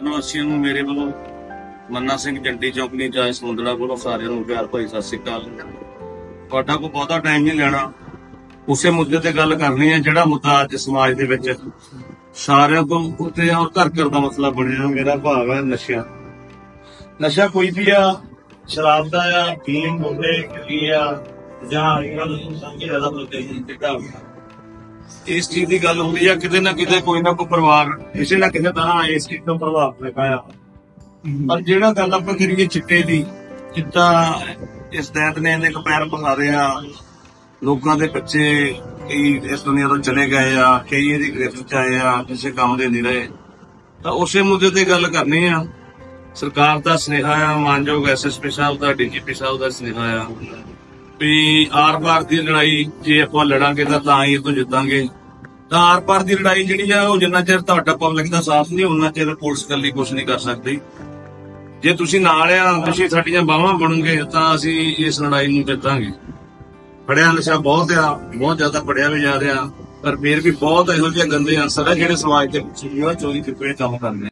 ਨਿਵਾਸੀਆਂ ਨੂੰ ਮੇਰੇ ਵੱਲੋਂ ਮੰਨਾ ਸਿੰਘ ਜੰਡੀ ਚੌਂਕਣੀ ਚਾਹੇ ਸਮੁੰਦੜਾ ਕੋਲੋਂ ਸਾਰਿਆਂ ਨੂੰ ਪਿਆਰ ਭਾਈ ਸਤਿ ਸ੍ਰੀ ਅਕਾਲ। ਤੁਹਾਡਾ ਕੋ ਬਹੁਤਾ ਟਾਈਮ ਨਹੀਂ ਲੈਣਾ। ਉਸੇ ਮੁੱਦੇ ਤੇ ਗੱਲ ਕਰਨੀ ਹੈ ਜਿਹੜਾ ਮੁੱਦਾ ਅੱਜ ਸਮਾਜ ਦੇ ਵਿੱਚ ਸਾਰਿਆਂ ਤੋਂ ਉੱਤੇ ਔਰ ਘਰ ਘਰ ਦਾ ਮਸਲਾ ਬਣਿਆ, ਮੇਰਾ ਭਾਵ ਹੈ ਨਸ਼ਾ ਨਸ਼ਾ ਕੋਈ ਵੀ ਆ, ਸ਼ਰਾਬ ਦਾ ਆ, ਪੀਣ, ਮੁੰਡੇ ਕੀ ਆ ਜਾਂ ਇਹਨਾਂ ਨੂੰ ਸਮਝ ਜ਼ਿਆਦਾ ਬੋਲਦੇ ਹੀ ਇਸ ਚੀਜ਼ ਦੀ ਗੱਲ ਹੁੰਦੀ ਆ, ਕਿਤੇ ਨਾ ਕਿਤੇ ਕੋਈ ਨਾ ਕੋਈ ਪਰਿਵਾਰ, ਕਿਸੇ ਨਾ ਕਿਸੇ ਤਰ੍ਹਾਂ ਇਸ ਚੀਜ਼ ਤੋਂ ਪ੍ਰਭਾਵ ਪਾਇਆ ਪਰ ਜਿਹੜਾ ਗੱਲ ਆਪਾਂ ਕਰੀਏ ਚਿੱਟੇ ਦੀ, ਚਿੱਟਾ ਇਸ ਦੈਤ ਨੇ ਇਹਨੇ ਕਪੈਰ ਬਣਾ ਰਿਹਾ ਲੋਕਾਂ ਦੇ ਬੱਚੇ ਕਈ ਇਸ ਦੁਨੀਆ ਤੋਂ ਚਲੇ ਗਏ ਆ, ਕਈ ਇਹਦੀ ਗ੍ਰਿਫਤ ਚ ਆਏ ਆ, ਕਿਸੇ ਕੰਮ ਦੇ ਨਹੀਂ ਰਹੇ ਤਾਂ ਉਸੇ ਮੁੱਦੇ ਤੇ ਗੱਲ ਕਰਨੀ ਆ। ਸਰਕਾਰ ਦਾ ਸੁਨੇਹਾ ਆ, ਮਾਨਯੋਗ ਐਸਐਸਪੀ ਸਾਹਿਬ ਦਾ ਡੀਜੀਪੀ ਸਾਹਿਬ ਦਾ ਸੁਨੇਹਾ ਆ। ਵੀ ਆਰ-ਪਾਰ ਦੀ ਲੜਾਈ ਜੇ ਆਪਾਂ ਲੜਾਂਗੇ ਤਾਂ ਤਾਂ ਹੀ ਇਹ ਤੋਂ ਜਿੱਤਾਂਗੇ। ਤਾਂ ਆਰ-ਪਾਰ ਦੀ ਲੜਾਈ ਜਿਹੜੀ ਆ, ਉਹ ਜਿੰਨਾ ਚਿਰ ਤੁਹਾਡਾ ਪਬਲਿਕ ਦਾ ਸਾਥ ਨਹੀਂ ਉਹਨਾਂ ਚਿਰ ਪੁਲਿਸ ਇਕੱਲੀ ਕੁਝ ਨਹੀਂ ਕਰ ਸਕਦੀ। ਜੇ ਤੁਸੀਂ ਨਾਲ ਆ ਤੁਸੀਂ ਸਾਡੀਆਂ ਬਾਹਾਂ ਬਣੋਗੇ ਤਾਂ ਅਸੀਂ ਇਸ ਲੜਾਈ ਨੂੰ ਜਿੱਤਾਂਗੇ। ਫੜਿਆ ਨਸ਼ਾ ਬਹੁਤ ਆ, ਬਹੁਤ ਜ਼ਿਆਦਾ ਫੜਿਆ ਵੀ ਜਾ ਰਿਹਾ, ਪਰ ਫਿਰ ਵੀ ਬਹੁਤ ਇਹੋ ਜਿਹੇ ਗੰਦੇ ਅਨਸਰ ਆ ਜਿਹੜੇ ਸਮਾਜ ਦੇ ਵਿੱਚ ਚੋਰੀ ਚੋਰੀ ਤੇ ਕੰਮ ਕਰਦੇ ਆ।